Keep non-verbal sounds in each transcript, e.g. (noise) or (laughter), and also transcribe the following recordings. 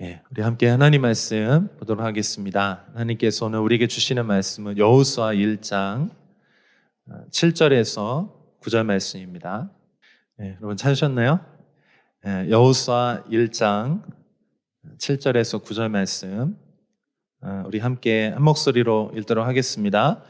예, 우리 함께 하나님 말씀 보도록 하겠습니다. 하나님께서 오늘 우리에게 주시는 말씀은 여호수아 1장 7절에서 9절 말씀입니다. 예, 여러분 찾으셨나요? 예, 여호수아 1장 7절에서 9절 말씀 어, 우리 함께 한 목소리로 읽도록 하겠습니다.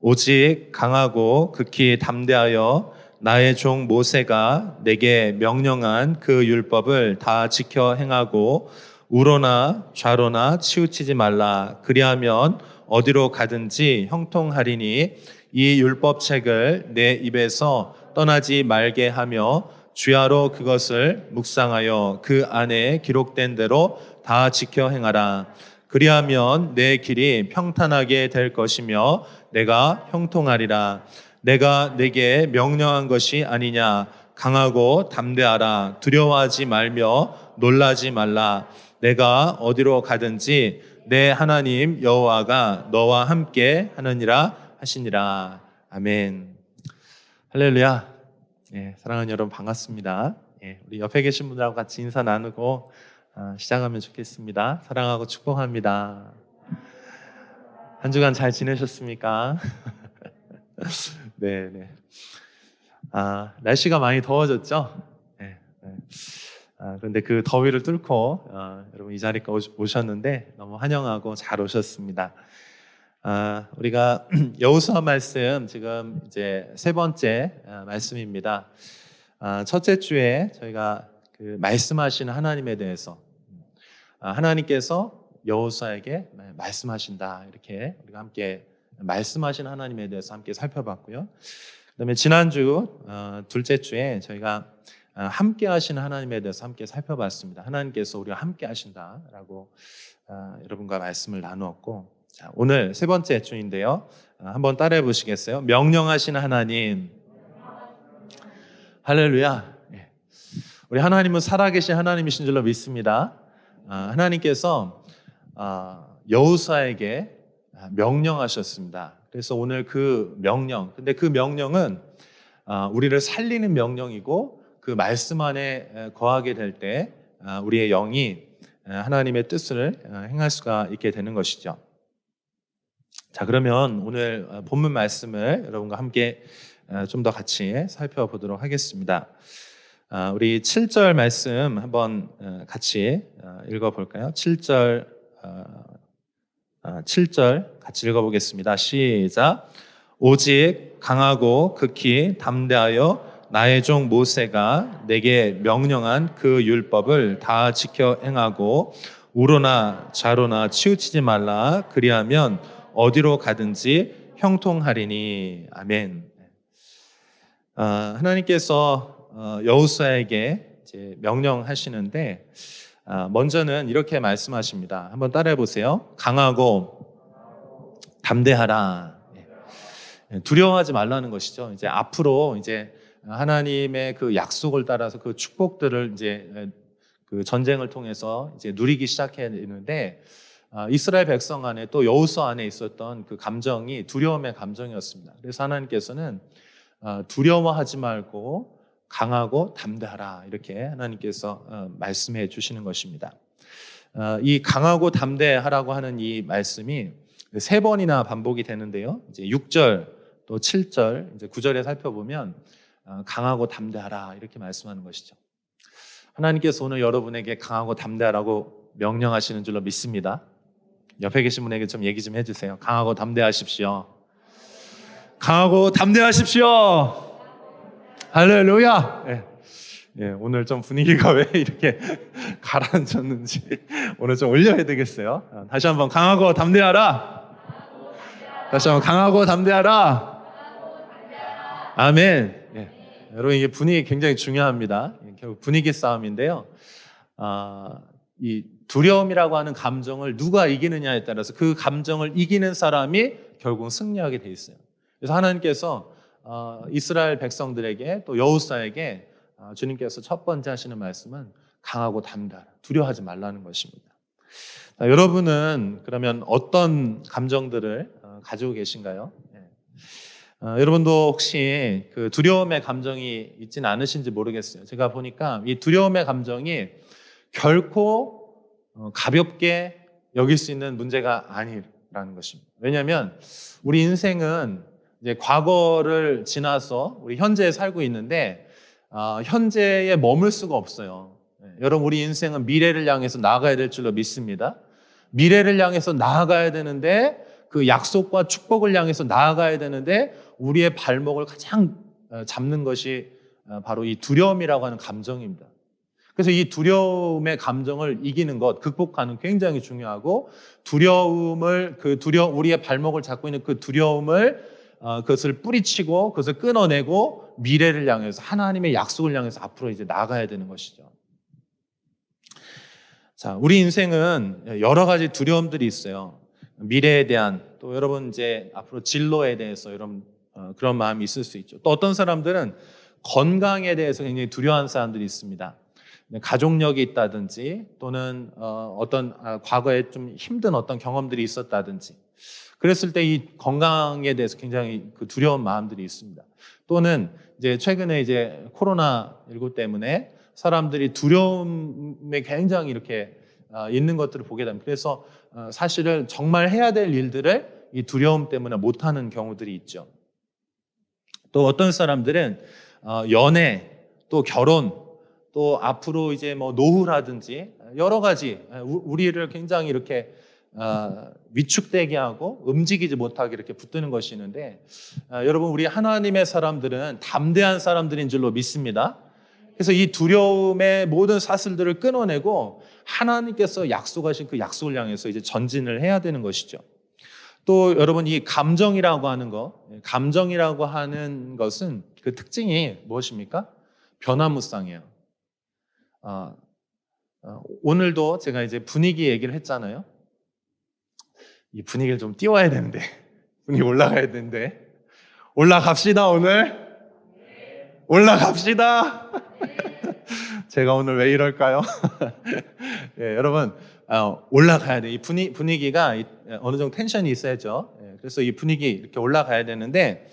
오직 강하고 극히 담대하여 나의 종 모세가 내게 명령한 그 율법을 다 지켜 행하고 우로나 좌로나 치우치지 말라. 그리하면 어디로 가든지 형통하리니 이 율법책을 내 입에서 떠나지 말게 하며 주야로 그것을 묵상하여 그 안에 기록된 대로 다 지켜 행하라. 그리하면 내 길이 평탄하게 될 것이며 내가 형통하리라. 내가 내게 명령한 것이 아니냐. 강하고 담대하라. 두려워하지 말며 놀라지 말라 내가 어디로 가든지 내 하나님 여호와가 너와 함께 하느니라 하시니라 아멘 할렐루야 예, 사랑하는 여러분 반갑습니다 예, 우리 옆에 계신 분들하고 같이 인사 나누고 아, 시작하면 좋겠습니다 사랑하고 축복합니다 한 주간 잘 지내셨습니까? (laughs) 네, 네. 아, 날씨가 많이 더워졌죠? 네, 네. 아, 그런데 그 더위를 뚫고 아, 여러분 이 자리에 오셨는데 너무 환영하고 잘 오셨습니다. 아, 우리가 (clears throat) 여호수아 말씀 지금 이제 세 번째 아, 말씀입니다. 아, 첫째 주에 저희가 그 말씀하시는 하나님에 대해서 아, 하나님께서 여호수아에게 말씀하신다 이렇게 우리가 함께 말씀하신 하나님에 대해서 함께 살펴봤고요. 그다음에 지난주 어, 둘째 주에 저희가 어, 함께 하시는 하나님에 대해서 함께 살펴봤습니다. 하나님께서 우리와 함께 하신다라고 어, 여러분과 말씀을 나누었고 자, 오늘 세 번째 주인데요. 어, 한번 따라해 보시겠어요? 명령하시는 하나님. 할렐루야. 예. 우리 하나님은 살아계신 하나님이신 줄로 믿습니다. 아, 하나님께서 아, 여호사에게 명령하셨습니다. 그래서 오늘 그 명령, 근데 그 명령은 아, 우리를 살리는 명령이고 그 말씀 안에 에, 거하게 될때 아, 우리의 영이 에, 하나님의 뜻을 어, 행할 수가 있게 되는 것이죠. 자, 그러면 오늘 어, 본문 말씀을 여러분과 함께 어, 좀더 같이 살펴보도록 하겠습니다. 아, 우리 7절 말씀 한번 어, 같이 어, 읽어볼까요? 7절, 어, 7절 같이 읽어보겠습니다. 시작. 오직 강하고 극히 담대하여 나의 종 모세가 내게 명령한 그 율법을 다 지켜 행하고 우로나 좌로나 치우치지 말라 그리하면 어디로 가든지 형통하리니 아멘. 아, 하나님께서 어, 여호수아에게 명령하시는데 아, 먼저는 이렇게 말씀하십니다. 한번 따라해 보세요. 강하고 담대하라. 예. 두려워하지 말라는 것이죠. 이제 앞으로 이제 하나님의 그 약속을 따라서 그 축복들을 이제 그 전쟁을 통해서 이제 누리기 시작해야 되는데 아, 이스라엘 백성 안에 또 여호수아 안에 있었던 그 감정이 두려움의 감정이었습니다. 그래서 하나님께서는 아, 두려워하지 말고 강하고 담대하라 이렇게 하나님께서 어, 말씀해 주시는 것입니다. 어, 이 강하고 담대하라고 하는 이 말씀이 세 번이나 반복이 되는데요. 이제 6절 또 7절 이제 9절에 살펴보면 어, 강하고 담대하라 이렇게 말씀하는 것이죠. 하나님께서 오늘 여러분에게 강하고 담대하라고 명령하시는 줄로 믿습니다. 옆에 계신 분에게 좀 얘기 좀 해주세요. 강하고 담대하십시오. 강하고 담대하십시오. 할렐루야. 예. 예, 오늘 좀 분위기가 (laughs) 왜 이렇게 가라앉았는지 (laughs) 오늘 좀 올려야 되겠어요. 어, 다시 한번 강하고 담대하라. 다시 한번 강하고 담대하라. 아멘. 예. 여러분 이게 분위기 굉장히 중요합니다. 결국 분위기 싸움인데요. 아, 이 두려움이라고 하는 감정을 누가 이기느냐에 따라서 그 감정을 이기는 사람이 결국 승리하게 돼 있어요. 그래서 하나님께서 어, 이스라엘 백성들에게 또 여호사에게 어, 주님께서 첫 번째 하시는 말씀은 강하고 담대하라. 두려워하지 말라는 것입니다. 자, 여러분은 그러면 어떤 감정들을 어, 가지고 계신가요? 예. 어, 여러분도 혹시 그 두려움의 감정이 있지는 않으신지 모르겠어요. 제가 보니까 이 두려움의 감정이 결코 어, 가볍게 여길 수 있는 문제가 아니라는 것입니다. 왜냐하면 우리 인생은 이제 과거를 지나서 우리 현재에 살고 있는데 어, 현재에 머물 수가 없어요. 네, 여러분 우리 인생은 미래를 향해서 나아가야 될 줄로 믿습니다. 미래를 향해서 나아가야 되는데 그 약속과 축복을 향해서 나아가야 되는데 우리의 발목을 가장 어, 잡는 것이 어, 바로 이 두려움이라고 하는 감정입니다. 그래서 이 두려움의 감정을 이기는 것, 극복하는 굉장히 중요하고 두려움을 그 두려 우리의 발목을 잡고 있는 그 두려움을 어, 그것을 뿌리치고 그것을 끊어내고 미래를 향해서 하나님의 약속을 향해서 앞으로 이제 나가야 되는 것이죠. 자, 우리 인생은 여러 가지 두려움들이 있어요. 미래에 대한 또 여러분 이제 앞으로 진로에 대해서 여러분 어, 그런 마음이 있을 수 있죠. 또 어떤 사람들은 건강에 대해서 굉장히 두려워하는 사람들이 있습니다. 네, 가족력이 있다든지 또는 어, 어떤 아, 과거에 좀 힘든 어떤 경험들이 있었다든지 그랬을 때 이 건강에 대해서 굉장히 그 두려운 마음들이 있습니다. 또는 이제 최근에 이제 코로나 19 때문에 사람들이 두려움에 굉장히 이렇게 어, 있는 것들을 보게 됩니다. 그래서 어, 사실은 정말 해야 될 일들을 이 두려움 때문에 못하는 경우들이 있죠. 또 어떤 사람들은 어, 연애, 또 결혼, 또 앞으로 이제 뭐 노후라든지 여러 가지 우- 우리를 굉장히 이렇게 어, 위축되게 하고 움직이지 못하게 이렇게 붙드는 것이 있는데 어, 여러분 우리 하나님의 사람들은 담대한 사람들인 줄로 믿습니다. 그래서 이 두려움의 모든 사슬들을 끊어내고 하나님께서 약속하신 그 약속을 향해서 이제 전진을 해야 되는 것이죠. 또 여러분 이 감정이라고 하는 거, 감정이라고 하는 것은 그 특징이 무엇입니까? 변화무쌍이에요. 아, 어, 오늘도 제가 이제 분위기 얘기를 했잖아요. 이 분위기를 좀 띄워야 되는데 (laughs) 분위기 올라가야 되는데 올라갑시다 오늘. 올라갑시다. (laughs) 제가 오늘 왜 이럴까요? (laughs) 예, 여러분 아, 올라가야 돼. 이 분위, 분위기가 이- 어느 정도 텐션이 있어야죠. 예, 그래서 이 분위기 이렇게 올라가야 되는데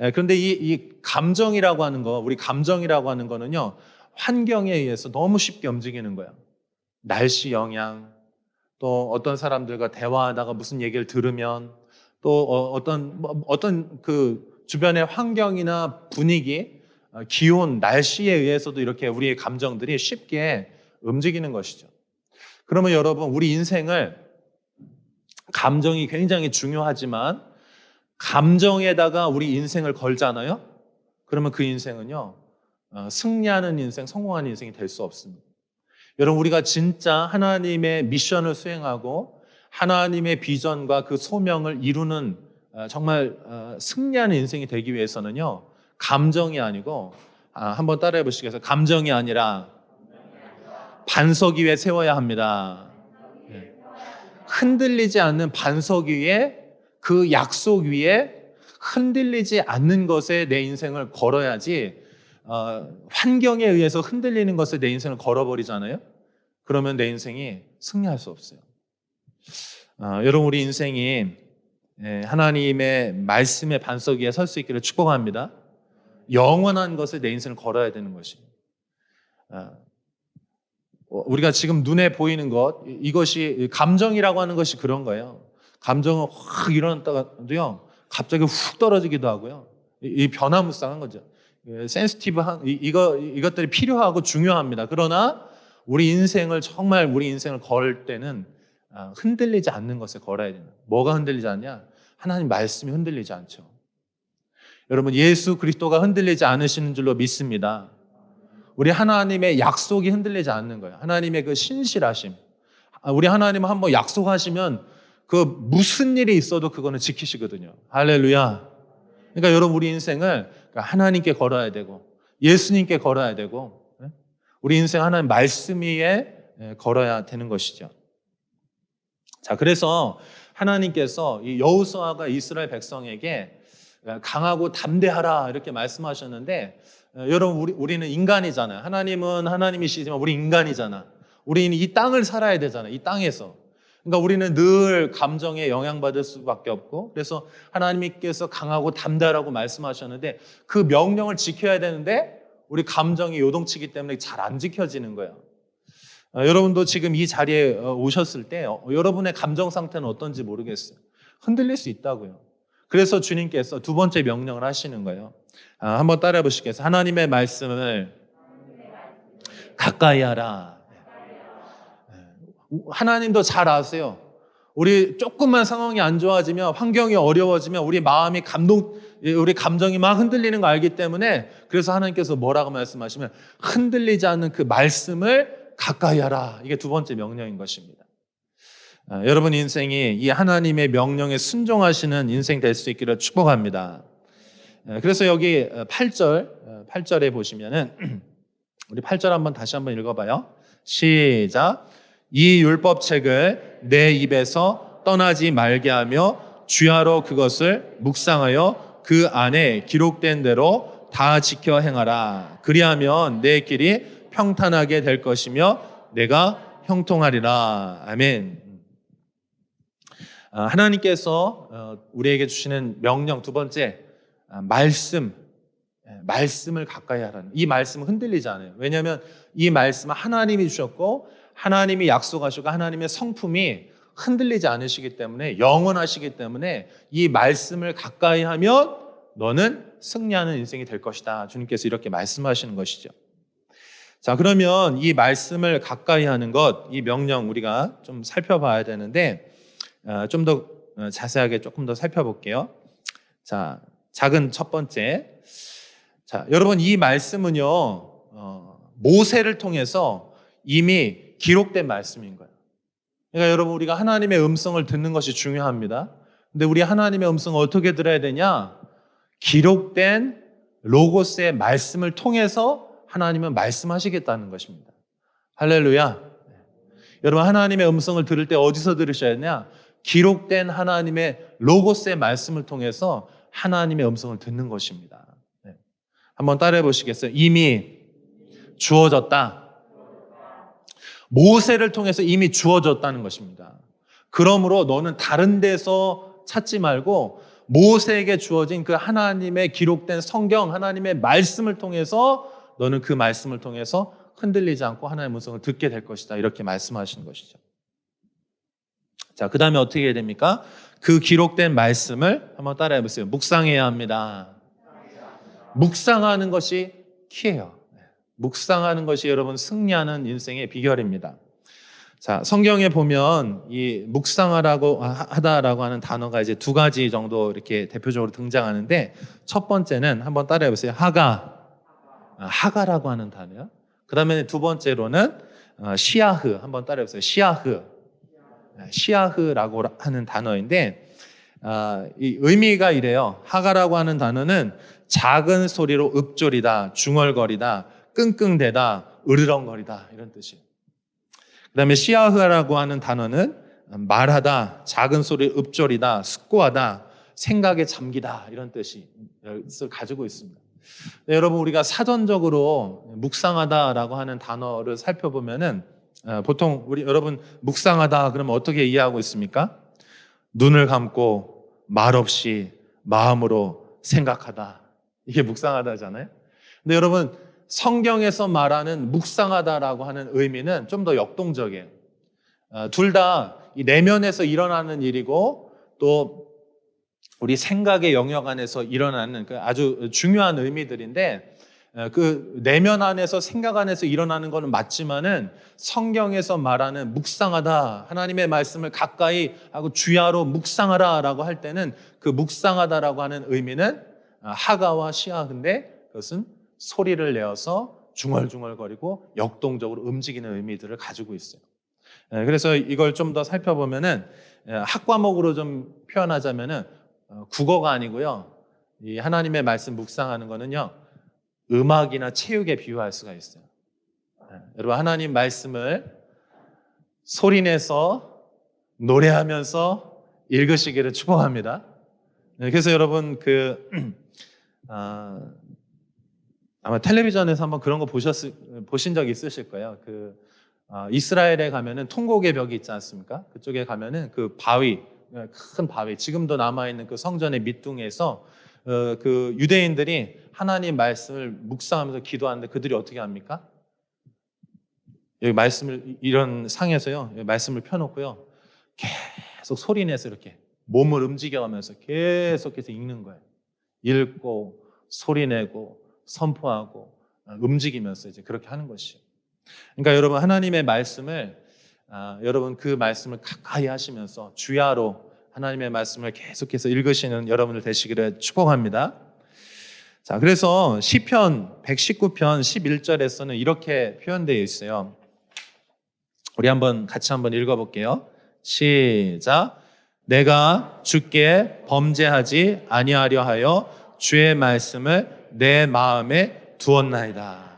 예, 그런데 이, 이 감정이라고 하는 거, 우리 감정이라고 하는 거는요 환경에 의해서 너무 쉽게 움직이는 거예요. 날씨 영향, 또 어떤 사람들과 대화하다가 무슨 얘기를 들으면 또 어, 어떤 뭐, 어떤 그 주변의 환경이나 분위기, 어, 기온, 날씨에 의해서도 이렇게 우리의 감정들이 쉽게 움직이는 것이죠. 그러면 여러분 우리 인생을 감정이 굉장히 중요하지만 감정에다가 우리 인생을 걸잖아요. 그러면 그 인생은요 어, 승리하는 인생, 성공하는 인생이 될 수 없습니다. 여러분 우리가 진짜 하나님의 미션을 수행하고 하나님의 비전과 그 소명을 이루는 어, 정말 어, 승리하는 인생이 되기 위해서는요 감정이 아니고 아, 한번 따라해 보시겠어요? 감정이 아니라 반석 위에 세워야 합니다. 네. 흔들리지 않는 반석 위에 그 약속 위에 흔들리지 않는 것에 내 인생을 걸어야지 어, 환경에 의해서 흔들리는 것에 내 인생을 걸어버리잖아요. 그러면 내 인생이 승리할 수 없어요. 어, 여러분 우리 인생이 예, 하나님의 말씀의 반석 위에 설 수 있기를 축복합니다. 영원한 것에 내 인생을 걸어야 되는 것입니다. 어, 우리가 지금 눈에 보이는 것 이- 이것이 감정이라고 하는 것이 그런 거예요. 감정은 확 일어났다가도요 갑자기 훅 떨어지기도 하고요. 이, 이 변화무쌍한 거죠. 센스티브한 이- 이거 이것들이 필요하고 중요합니다. 그러나 우리 인생을 정말 우리 인생을 걸 때는 아, 흔들리지 않는 것에 걸어야 됩니다. 뭐가 흔들리지 않냐? 하나님 말씀이 흔들리지 않죠. 여러분 예수 그리스도가 흔들리지 않으시는 줄로 믿습니다. 우리 하나님의 약속이 흔들리지 않는 거예요. 하나님의 그 신실하심. 아, 우리 하나님은 한번 약속하시면 그 무슨 일이 있어도 그거는 지키시거든요. 할렐루야. 그러니까 여러분 우리 인생을 그러니까 하나님께 걸어야 되고 예수님께 걸어야 되고 예? 우리 인생 하나님 말씀 위에 예, 걸어야 되는 것이죠. 자, 그래서 하나님께서 이 여호수아가 이스라엘 백성에게 강하고 담대하라 이렇게 말씀하셨는데 어, 여러분 우리, 우리는 인간이잖아요. 하나님은 하나님이시지만 우리 인간이잖아. 우리는 이 땅을 살아야 되잖아. 이 땅에서. 그러니까 우리는 늘 감정에 영향받을 수밖에 없고 그래서 하나님께서 강하고 담대하라고 말씀하셨는데 그 명령을 지켜야 되는데 우리 감정이 요동치기 때문에 잘 안 지켜지는 거예요. 어, 여러분도 지금 이 자리에 어, 오셨을 때 어, 여러분의 감정 상태는 어떤지 모르겠어요. 흔들릴 수 있다고요. 그래서 주님께서 두 번째 명령을 하시는 거예요. 아, 한번 따라해 보시겠어요? 하나님의 말씀을 가까이 하라. 네. 하나님도 잘 아세요. 우리 조금만 상황이 안 좋아지면 환경이 어려워지면 우리 마음이 감동 우리 감정이 막 흔들리는 거 알기 때문에 그래서 하나님께서 뭐라고 말씀하시면 흔들리지 않는 그 말씀을 가까이 하라. 이게 두 번째 명령인 것입니다. 아, 여러분 인생이 이 하나님의 명령에 순종하시는 인생 될 수 있기를 축복합니다. 아, 그래서 여기 8절 8절에 보시면은 (clears throat) 우리 8절 한번 다시 한번 읽어봐요. 시작. 이 율법책을 내 입에서 떠나지 말게 하며 주야로 그것을 묵상하여 그 안에 기록된 대로 다 지켜 행하라. 그리하면 내 길이 평탄하게 될 것이며 내가 형통하리라. 아멘. 아, 하나님께서 어, 우리에게 주시는 명령 두 번째 아, 말씀 예, 말씀을 가까이 하라는 이 말씀은 흔들리지 않아요. 왜냐하면 이 말씀은 하나님이 주셨고 하나님이 약속하시고 하나님의 성품이 흔들리지 않으시기 때문에 영원하시기 때문에 이 말씀을 가까이 하면 너는 승리하는 인생이 될 것이다. 주님께서 이렇게 말씀하시는 것이죠. 자, 그러면 이 말씀을 가까이 하는 것, 이 명령 우리가 좀 살펴봐야 되는데 어, 좀 더 자세하게 조금 더 살펴볼게요. 자, 작은 첫 번째. 자, 여러분 이 말씀은요, 어, 모세를 통해서 이미 기록된 말씀인 거예요. 그러니까 여러분 우리가 하나님의 음성을 듣는 것이 중요합니다. 근데 우리 하나님의 음성을 어떻게 들어야 되냐? 기록된 로고스의 말씀을 통해서 하나님은 말씀하시겠다는 것입니다. 할렐루야. 여러분 하나님의 음성을 들을 때 어디서 들으셔야 되냐? 기록된 하나님의 로고스의 말씀을 통해서 하나님의 음성을 듣는 것입니다. 네. 한번 따라해 보시겠어요? 이미 주어졌다. 모세를 통해서 이미 주어졌다는 것입니다. 그러므로 너는 다른 데서 찾지 말고 모세에게 주어진 그 하나님의 기록된 성경, 하나님의 말씀을 통해서 너는 그 말씀을 통해서 흔들리지 않고 하나님의 음성을 듣게 될 것이다. 이렇게 말씀하시는 것이죠. 자, 그 다음에 어떻게 해야 됩니까? 그 기록된 말씀을 한번 따라해 보세요. 묵상해야 합니다. 묵상하는 것이 키예요. 묵상하는 것이 여러분 승리하는 인생의 비결입니다. 자, 성경에 보면 이 묵상하라고 하다라고 하는 단어가 이제 두 가지 정도 이렇게 대표적으로 등장하는데 첫 번째는 한번 따라해 보세요. 하가. 아, 하가라고 하는 단어요. 그다음에 두 번째로는 어, 시아흐 한번 따라해 보세요. 시아흐. 아, 시아흐라고 하는 단어인데 아, 이 의미가 이래요. 하가라고 하는 단어는 작은 소리로 읊조리다, 중얼거리다, 끙끙대다, 으르렁거리다 이런 뜻이에요. 그다음에 시아흐라고 하는 단어는 말하다, 작은 소리 읊조리다, 숙고하다, 생각에 잠기다 이런 뜻이 을 가지고 있습니다. 네, 여러분 우리가 사전적으로 묵상하다라고 하는 단어를 살펴보면은 어, 보통 우리 여러분 묵상하다 그러면 어떻게 이해하고 있습니까? 눈을 감고 말없이 마음으로 생각하다 이게 묵상하다잖아요. 근데 여러분 성경에서 말하는 묵상하다라고 하는 의미는 좀 더 역동적이에요. 어, 둘다 내면에서 일어나는 일이고 또 우리 생각의 영역 안에서 일어나는 그 아주 중요한 의미들인데 어, 그 내면 안에서 생각 안에서 일어나는 것은 맞지만은 성경에서 말하는 묵상하다 하나님의 말씀을 가까이 하고 주야로 묵상하라라고 할 때는 그 묵상하다라고 하는 의미는 어, 하가와 시아인데 그것은 소리를 내어서 중얼중얼거리고 역동적으로 움직이는 의미들을 가지고 있어요. 예, 그래서 이걸 좀 더 살펴보면은 예, 학과목으로 좀 표현하자면은 어, 국어가 아니고요. 이 하나님의 말씀 묵상하는 거는요. 음악이나 체육에 비유할 수가 있어요. 예, 여러분 하나님 말씀을 소리내서 노래하면서 읽으시기를 축복합니다. 그래서 여러분 그 (clears throat) 아, 아마 텔레비전에서 한번 그런 거 보셨 보신 적 있으실 거예요. 그 어, 이스라엘에 가면은 통곡의 벽이 있지 않습니까? 그쪽에 가면은 그 바위 큰 바위 지금도 남아 있는 그 성전의 밑둥에서 어, 그 유대인들이 하나님 말씀을 묵상하면서 기도하는데 그들이 어떻게 합니까? 여기 말씀을 이런 상에서요. 말씀을 펴놓고요. 계속 소리내서 이렇게 몸을 움직여가면서 계속해서 읽는 거예요. 읽고 소리내고 선포하고 어, 움직이면서 이제 그렇게 하는 것이요. 그러니까 여러분 하나님의 말씀을 아, 여러분 그 말씀을 가까이 하시면서 주야로 하나님의 말씀을 계속해서 읽으시는 여러분들 되시기를 축복합니다. 자, 그래서 시편 119편 11절에서는 이렇게 표현되어 있어요. 우리 한번 같이 한번 읽어 볼게요. 시작. 내가 주께 범죄하지 아니하려 하여 주의 말씀을 내 마음에 두었나이다.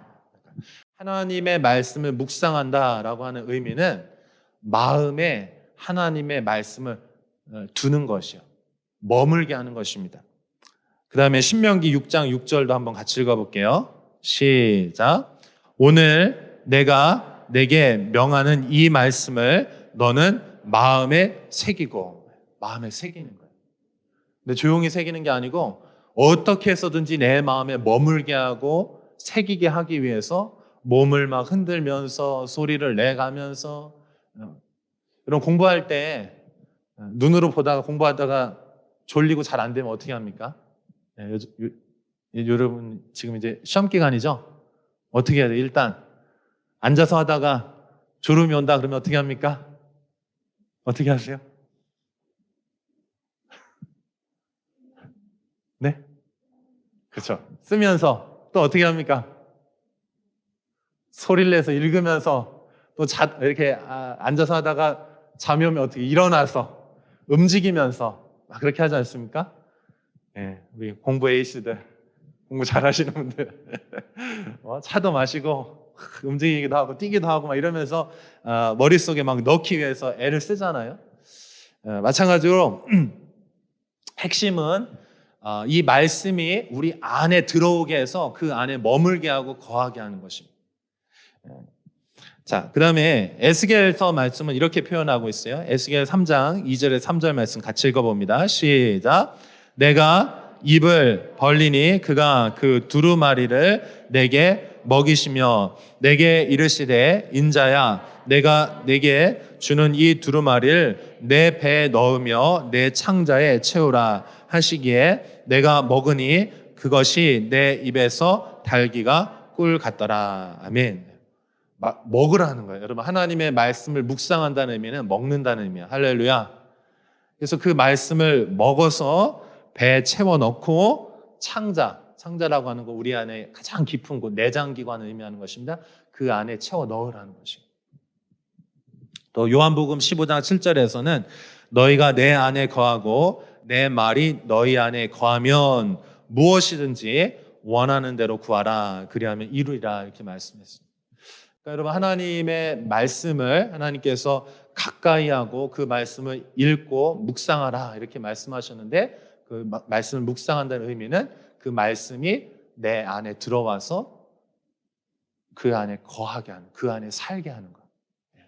하나님의 말씀을 묵상한다라고 하는 의미는 마음에 하나님의 말씀을 어, 두는 것이요. 머물게 하는 것입니다. 그 다음에 신명기 6장 6절도 한번 같이 읽어볼게요. 시작. 오늘 내가 내게 명하는 이 말씀을 너는 마음에 새기고, 마음에 새기는 거예요. 근데 조용히 새기는 게 아니고 어떻게 해서든지 내 마음에 머물게 하고 새기게 하기 위해서 몸을 막 흔들면서 소리를 내가면서 이런 공부할 때 눈으로 보다가 공부하다가 졸리고 잘 안 되면 어떻게 합니까? 예, 요, 요, 여러분 지금 이제 시험 기간이죠? 어떻게 해야 돼? 일단 앉아서 하다가 졸음이 온다 그러면 어떻게 합니까? 어떻게 하세요? (laughs) 네? 그렇죠. 쓰면서 또 어떻게 합니까? 소리를 내서 읽으면서 또 자, 이렇게 아, 앉아서 하다가 잠이 오면 어떻게 일어나서 움직이면서 막 그렇게 하지 않습니까? 예, 우리 공부 에이스들, 공부 잘하시는 분들 어, 차도 마시고 움직이기도 하고 뛰기도 하고 막 이러면서 어, 머릿속에 막 넣기 위해서 애를 쓰잖아요. 어, 마찬가지로 (clears throat) 핵심은 어, 이 말씀이 우리 안에 들어오게 해서 그 안에 머물게 하고 거하게 하는 것입니다. 예. 자, 그 다음에 에스겔서 말씀은 이렇게 표현하고 있어요. 에스겔 3장 2절에 3절 말씀 같이 읽어봅니다. 시작. 내가 입을 벌리니 그가 그 두루마리를 내게 먹이시며 내게 이르시되 인자야 내가 내게 주는 이 두루마리를 내 배에 넣으며 내 창자에 채우라 하시기에 내가 먹으니 그것이 내 입에서 달기가 꿀 같더라. 아멘. 마- 먹으라는 거예요. 여러분 하나님의 말씀을 묵상한다는 의미는 먹는다는 의미야. 할렐루야. 그래서 그 말씀을 먹어서 배에 채워 넣고 창자, 창자라고 하는 거 우리 안에 가장 깊은 곳 내장 기관을 의미하는 것입니다. 그 안에 채워 넣으라는 것이고. 또 요한복음 15장 7절에서는 너희가 내 안에 거하고 내 말이 너희 안에 거하면 무엇이든지 원하는 대로 구하라 그리하면 이루리라 이렇게 말씀했습니다. 그러니까 여러분 하나님의 말씀을 하나님께서 가까이 하고 그 말씀을 읽고 묵상하라 이렇게 말씀하셨는데 그 마- 말씀을 묵상한다는 의미는 그 말씀이 내 안에 들어와서 그 안에 거하게 하는 그 안에 살게 하는 것. 예.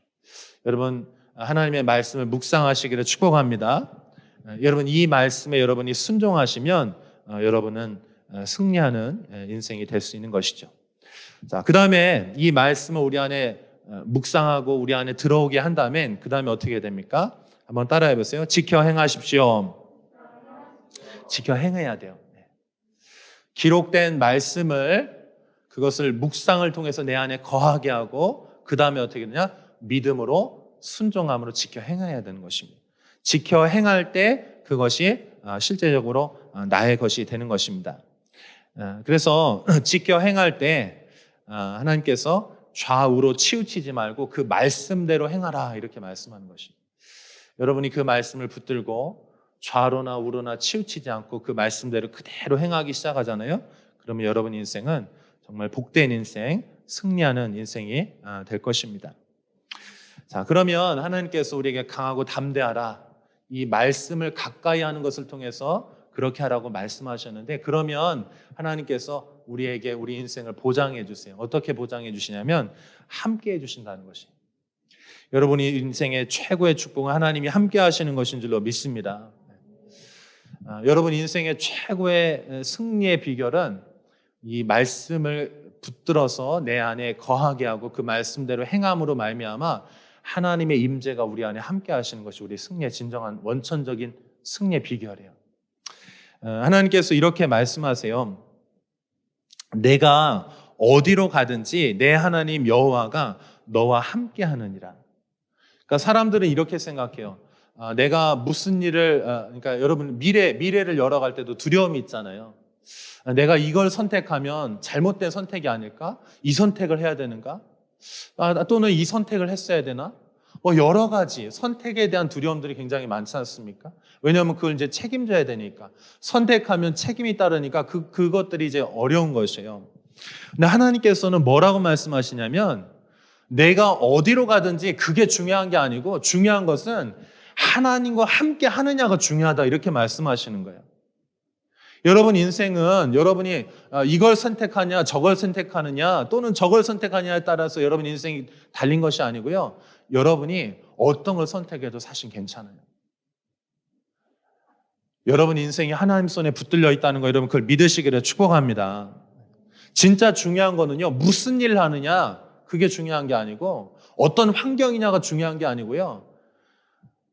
여러분 하나님의 말씀을 묵상하시기를 축복합니다. 어, 여러분 이 말씀에 여러분이 순종하시면 어, 여러분은 어, 승리하는 예, 인생이 될 수 있는 것이죠. 자, 그 다음에 이 말씀을 우리 안에 어, 묵상하고 우리 안에 들어오게 한다면 그 다음에 어떻게 됩니까? 한번 따라해 보세요. 지켜 행하십시오. 지켜 행해야 돼요. 네. 기록된 말씀을 그것을 묵상을 통해서 내 안에 거하게 하고 그 다음에 어떻게 되냐? 믿음으로 순종함으로 지켜 행해야 되는 것입니다. 지켜 행할 때 그것이 아, 실제적으로 아, 나의 것이 되는 것입니다. 아, 그래서 (clears throat) 지켜 행할 때 아, 하나님께서 좌우로 치우치지 말고 그 말씀대로 행하라 이렇게 말씀하는 것입니다. 여러분이 그 말씀을 붙들고 좌로나 우로나 치우치지 않고 그 말씀대로 그대로 행하기 시작하잖아요. 그러면 여러분 인생은 정말 복된 인생, 승리하는 인생이 아, 될 것입니다. 자, 그러면 하나님께서 우리에게 강하고 담대하라. 이 말씀을 가까이 하는 것을 통해서 그렇게 하라고 말씀하셨는데 그러면 하나님께서 우리에게 우리 인생을 보장해 주세요. 어떻게 보장해 주시냐면 함께 해 주신다는 것이. 여러분이 인생의 최고의 축복은 하나님이 함께 하시는 것인 줄로 믿습니다. 아, 여러분 인생의 최고의 승리의 비결은 이 말씀을 붙들어서 내 안에 거하게 하고 그 말씀대로 행함으로 말미암아 하나님의 임재가 우리 안에 함께 하시는 것이 우리 승리의 진정한 원천적인 승리의 비결이에요. 어, 하나님께서 이렇게 말씀하세요. 내가 어디로 가든지 내 하나님 여호와가 너와 함께 하느니라. 그러니까 사람들은 이렇게 생각해요. 아, 내가 무슨 일을 아, 그러니까 여러분 미래 미래를 열어갈 때도 두려움이 있잖아요. 아, 내가 이걸 선택하면 잘못된 선택이 아닐까? 이 선택을 해야 되는가? 아, 또는 이 선택을 했어야 되나? 뭐 여러 가지 선택에 대한 두려움들이 굉장히 많지 않습니까? 왜냐하면 그걸 이제 책임져야 되니까 선택하면 책임이 따르니까 그 그것들이 이제 어려운 것이에요. 근데 하나님께서는 뭐라고 말씀하시냐면 내가 어디로 가든지 그게 중요한 게 아니고 중요한 것은 하나님과 함께 하느냐가 중요하다 이렇게 말씀하시는 거예요. 여러분 인생은 여러분이 아, 이걸 선택하냐 저걸 선택하느냐 또는 저걸 선택하냐에 따라서 여러분 인생이 달린 것이 아니고요. 여러분이 어떤 걸 선택해도 사실 괜찮아요. 여러분 인생이 하나님 손에 붙들려 있다는 거 여러분 그걸 믿으시기를 축복합니다. 진짜 중요한 거는요. 무슨 일을 하느냐 그게 중요한 게 아니고 어떤 환경이냐가 중요한 게 아니고요.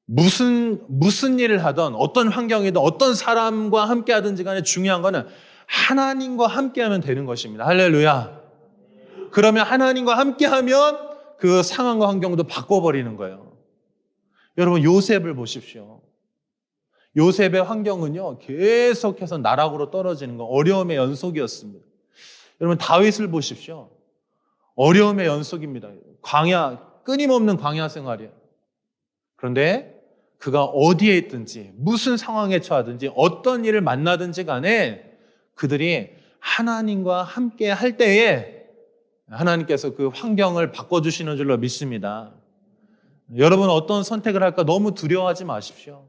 무슨 무슨 일을 하든 어떤 환경이든 어떤 사람과 함께 하든지 간에 중요한 거는 하나님과 함께 하면 되는 것입니다. 할렐루야. 그러면 하나님과 함께 하면 그 상황과 환경도 바꿔 버리는 거예요. 여러분 요셉을 보십시오. 요셉의 환경은요. 계속해서 나락으로 떨어지는 거 어려움의 연속이었습니다. 여러분 다윗을 보십시오. 어려움의 연속입니다. 광야 끊임없는 광야 생활이에요. 그런데 그가 어디에 있든지 무슨 상황에 처하든지 어떤 일을 만나든지 간에 그들이 하나님과 함께 할 때에 하나님께서 그 환경을 바꿔주시는 줄로 믿습니다. 여러분 어떤 선택을 할까 너무 두려워하지 마십시오.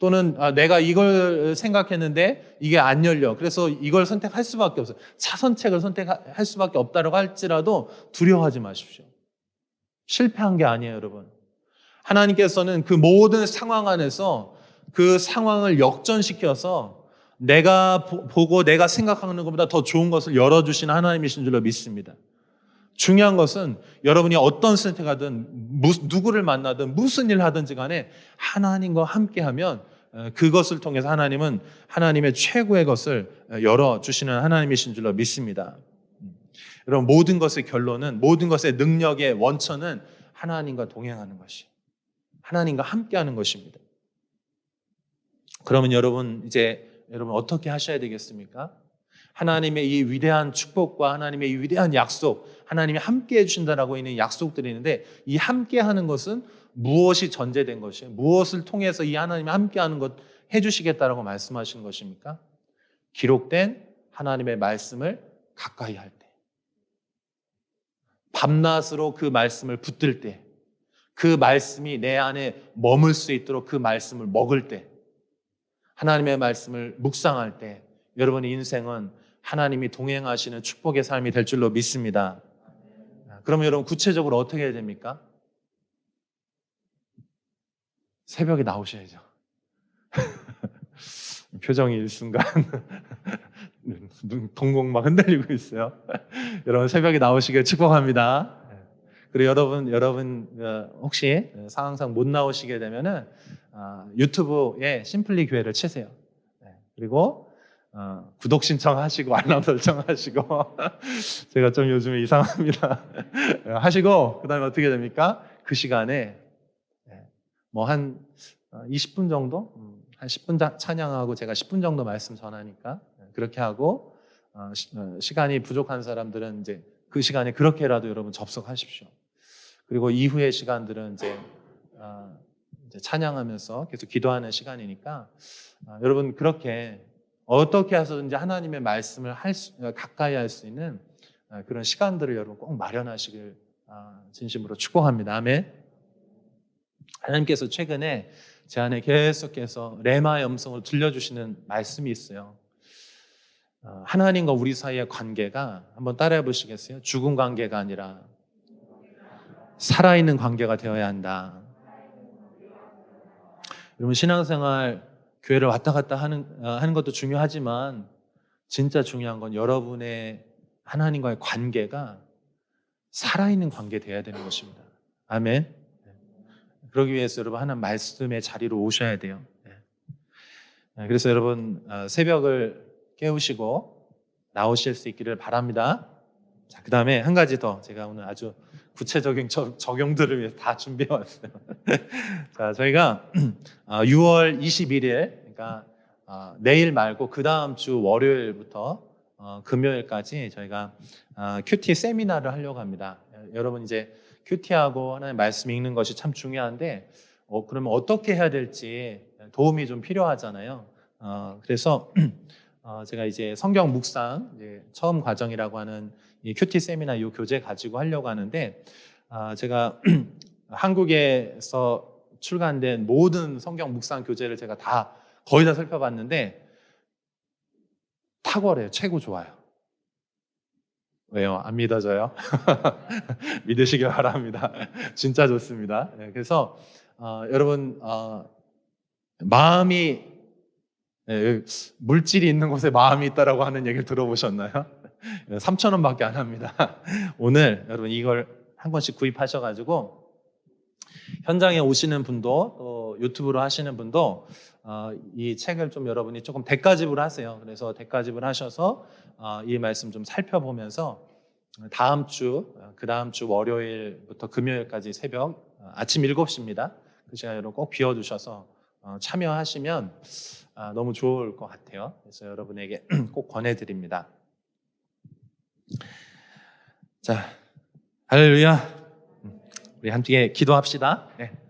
또는 아, 내가 이걸 생각했는데 이게 안 열려. 그래서 이걸 선택할 수밖에 없어요. 차선책을 선택할 수밖에 없다고 할지라도 두려워하지 마십시오. 실패한 게 아니에요, 여러분. 하나님께서는 그 모든 상황 안에서 그 상황을 역전시켜서 내가 보고 내가 생각하는 것보다 더 좋은 것을 열어주시는 하나님이신 줄로 믿습니다. 중요한 것은 여러분이 어떤 선택하든 누구를 만나든 무슨 일을 하든지 간에 하나님과 함께하면 어, 그것을 통해서 하나님은 하나님의 최고의 것을 어, 열어 주시는 하나님이신 줄로 믿습니다. 음. 여러분 모든 것의 결론은 모든 것의 능력의 원천은 하나님과 동행하는 것이 하나님과 함께하는 것입니다. 그러면 여러분 이제 여러분 어떻게 하셔야 되겠습니까? 하나님의 이 위대한 축복과 하나님의 이 위대한 약속, 하나님이 함께 해주신다라고 있는 약속들이 있는데 이 함께 하는 것은 무엇이 전제된 것이에요? 무엇을 통해서 이 하나님이 함께 하는 것 해주시겠다라고 말씀하시는 것입니까? 기록된 하나님의 말씀을 가까이 할 때. 밤낮으로 그 말씀을 붙들 때. 그 말씀이 내 안에 머물 수 있도록 그 말씀을 먹을 때. 하나님의 말씀을 묵상할 때. 여러분의 인생은 하나님이 동행하시는 축복의 삶이 될 줄로 믿습니다. 그러면 여러분 구체적으로 어떻게 해야 됩니까? 새벽에 나오셔야죠. (laughs) 표정이 일순간 (laughs) 동공 막 흔들리고 있어요. (laughs) 여러분 새벽에 나오시길 축복합니다. 그리고 여러분 여러분 어, 혹시 상황상 못 나오시게 되면은 어, 유튜브에 심플리 교회를 치세요. 네, 그리고 어, 구독 신청하시고 (laughs) 알람 설정하시고 (laughs) 제가 좀 요즘에 이상합니다. 하시고 그다음에 어떻게 됩니까? 그 시간에 네, 뭐한 20분 어, 정도 음, 한 10분 찬양하고 제가 10분 정도 말씀 전하니까 네, 그렇게 하고 어, 시간이 부족한 사람들은 이제 그 시간에 그렇게라도 여러분 접속하십시오. 그리고 이후의 시간들은 이제, 이제 찬양하면서 계속 기도하는 시간이니까 여러분 그렇게 어떻게 해서든지 하나님의 말씀을 할 수, 가까이 할 수 있는 아, 그런 시간들을 여러분 꼭 마련하시길 아, 진심으로 축복합니다. 아멘. 하나님께서 최근에 제 안에 계속해서 레마의 음성을 들려주시는 말씀이 있어요. 아, 하나님과 우리 사이의 관계가 한번 따라해 보시겠어요? 죽은 관계가 아니라 살아있는 관계가 되어야 한다. 여러분 신앙생활 교회를 왔다 갔다 하는, 어, 하는 것도 중요하지만 진짜 중요한 건 여러분의 하나님과의 관계가 살아있는 관계 돼야 되는 것입니다. 아멘. 그러기 위해서 여러분 하나님 말씀의 자리로 오셔야 돼요. 네. 그래서 여러분 어, 새벽을 깨우시고 나오실 수 있기를 바랍니다. 자, 그 다음에 한 가지 더 제가 오늘 아주 구체적인 적- 적용들을 위해서 다 준비해 왔어요. (laughs) 자, 저희가 어, 6월 21일, 그러니까 어, 내일 말고 그 다음 주 월요일부터 어, 금요일까지 저희가 어, 큐티 세미나를 하려고 합니다. 여- 여러분 이제 큐티하고 하나님 말씀 읽는 것이 참 중요한데, 어, 그러면 어떻게 해야 될지 도움이 좀 필요하잖아요. 어, 그래서 (clears throat) 어, 제가 이제 성경 묵상 이제 처음 과정이라고 하는 이 큐티 세미나 이 교재 가지고 하려고 하는데 아, 제가 (clears throat) 한국에서 출간된 모든 성경 묵상 교재를 제가 다 거의 다 살펴봤는데 탁월해요. 최고 좋아요. 왜요? 안 믿어져요? (laughs) 믿으시길 바랍니다. (laughs) 진짜 좋습니다. 네, 그래서 어, 여러분 어, 마음이 예, 물질이 있는 곳에 마음이 있다라고 하는 얘기를 들어보셨나요? 3천 원밖에 안 합니다. 오늘 여러분 이걸 한 권씩 구입하셔가지고 현장에 오시는 분도 또 유튜브로 하시는 분도 어, 이 책을 좀 여러분이 조금 대가집을 하세요. 그래서 대가집을 하셔서 어, 이 말씀 좀 살펴보면서 다음 주, 그 다음 주 월요일부터 금요일까지 새벽 어, 아침 7시입니다. 그 시간 여러분 꼭 비워두셔서 어, 참여하시면 아, 너무 좋을 것 같아요. 그래서 여러분에게 (clears throat) 꼭 권해드립니다. 자, 할렐루야. 우리 함께 기도합시다. 네.